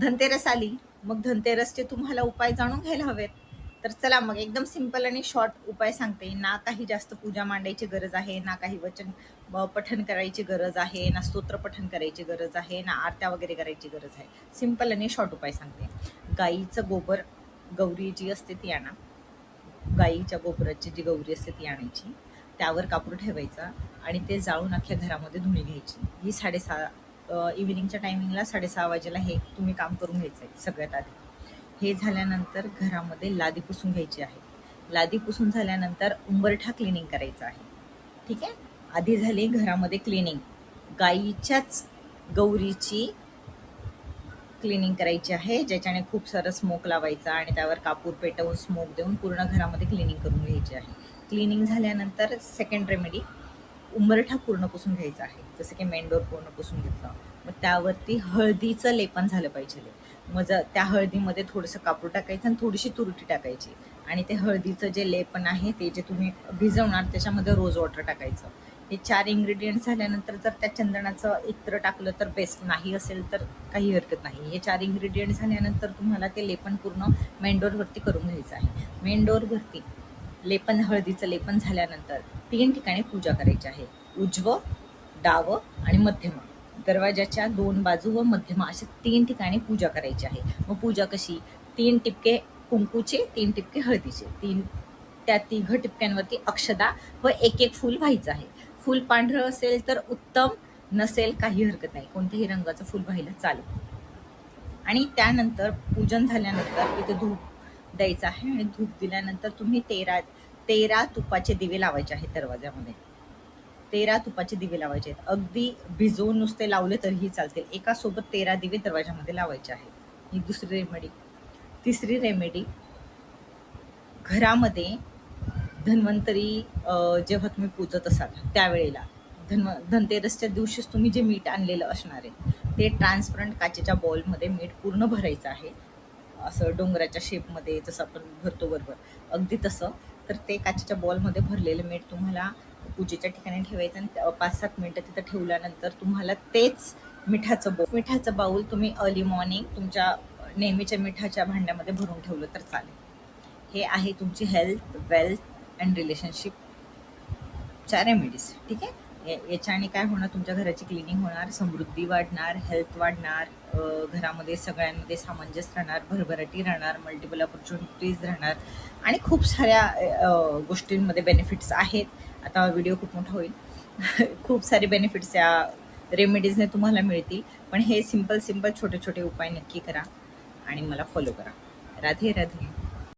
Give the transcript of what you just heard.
धनतेरस आली. मग धनतेरसचे तुम्हाला उपाय जाणून घ्यायला हवेत. तर चला मग एकदम सिंपल आणि शॉर्ट उपाय सांगते. ना काही जास्त पूजा मांडायची गरज आहे ना काही वचन पठन करायची गरज आहे ना स्तोत्र पठन करायची गरज आहे ना आरत्या वगैरे करायची गरज आहे. सिंपल आणि शॉर्ट उपाय सांगते. गाईचं गोबर गौरी जी असते ती आणा. गाईच्या गोबराची जी गौरी असते ती आणायची. त्यावर कापूर ठेवायचा आणि ते जाळून अख्ख्या घरामध्ये धुणी घ्यायची. ही साडेसहा इव्हिनिंगच्या टायमिंगला साडेसहा वाजेला हे तुम्ही काम करून घ्यायचं आहे सगळ्यात आधी. हे झाल्यानंतर घरामध्ये लादी पुसून घ्यायची आहे. लादी पुसून झाल्यानंतर उंबरठा क्लिनिंग करायचं आहे. ठीक आहे? आधी झाली घरामध्ये क्लिनिंग गाईच्याच गौरीची क्लिनिंग करायची आहे ज्याच्याने खूप सारं स्मोक लावायचा आणि त्यावर कापूर पेटवून स्मोक देऊन पूर्ण घरामध्ये क्लिनिंग करून घ्यायची आहे. क्लिनिंग झाल्यानंतर सेकंड रेमेडी उंबरठा पूर्ण पुसून घ्यायचा आहे. जसं की मेंडोर पूर्ण पुसून घेतलं. मग त्यावरती हळदीचं लेपन झालं पाहिजे. मग जर त्या हळदीमध्ये थोडंसं कापूर टाकायचं आणि थोडीशी तुरटी टाकायची. आणि ते हळदीचं जे लेपन आहे ते जे तुम्ही भिजवणार त्याच्यामध्ये रोज वॉटर टाकायचं. हे चार इन्ग्रेडियंट झाल्यानंतर जर त्या चंदनाचं इत्र टाकलं तर बेस्ट नाही असेल तर काही हरकत नाही. हे चार इन्ग्रेडियंट झाल्यानंतर तुम्हाला ते लेपन पूर्ण मेंडोरवरती करून घ्यायचं आहे. मेंडोरवरती लेपन हळदीचं लेपन झाल्यानंतर तीन ठिकाणी पूजा करायची आहे. उजवं डावं आणि मध्यम. दरवाजाच्या दोन बाजू व मध्यम अशा तीन ठिकाणी पूजा करायची आहे. मग पूजा कशी? तीन टिपके कुंकूचे तीन टिपके हळदीचे. तीन त्या तिघ टिपक्यांवरती अक्षदा व एक एक फूल व्हायचं आहे. फूल पांढरं असेल तर उत्तम नसेल काही हरकत नाही. कोणत्याही रंगाचं फूल व्हायला चालेल आणि त्यानंतर पूजन झाल्यानंतर तिथे धूप द्यायचं आहे आणि धूप दिल्यानंतर तुम्ही तेरा तेरा तुपाचे दिवे लावायचे आहेत दरवाज्यामध्ये. तेरा तुपाचे दिवे लावायचे आहेत. अगदी भिजवून नुसते लावले तरीही चालतील. एका सोबत तेरा दिवे दरवाजामध्ये लावायचे आहेत. ही दुसरी रेमेडी तिसरी रेमेडी घरामध्ये धन्वंतरी जेव्हा तुम्ही पूजत असाल त्यावेळेला धन्व धनतेरसच्या दिवशीच तुम्ही जे मीठ आणलेलं असणार आहे ते ट्रान्सपरंट काचेच्या बॉलमध्ये मीठ पूर्ण भरायचं आहे. असं डोंगराच्या शेपमध्ये जसं आपण भरतो बरोबर. अगदी तसं. तर ते काचेच्या बॉलमध्ये भरलेलं मीठ तुम्हाला पूजेच्या ठिकाणी ठेवायचं आणि पाच सात मिनटं तिथं ठेवल्यानंतर तुम्हाला तेच मिठाचं बो मिठाचं बाऊल तुम्ही अर्ली मॉर्निंग तुमच्या नेहमीच्या मिठाच्या भांड्यामध्ये भरून ठेवलं तर चालेल. हे आहे तुमची हेल्थ वेल्थ अँड रिलेशनशिप चार रेमेडीज ठीक आहे? याच्याने काय होणार? तुमच्या घराची क्लिनिंग होणार समृद्धी वाढणार हेल्थ वाढणार घरामध्ये सगळ्यांमध्ये सामंजस्य राहणार भरभराटी राहणार मल्टिपल ऑपॉर्च्युनिटीज राहणार आणि खूप साऱ्या गोष्टींमध्ये बेनिफिट्स आहेत. आता व्हिडिओ खूप मोठा होईल. खूप सारे बेनिफिट्स या रेमेडीजने तुम्हाला मिळतील. पण हे सिंपल सिंपल छोटे छोटे उपाय नक्की करा आणि मला फॉलो करा. राधे राधे.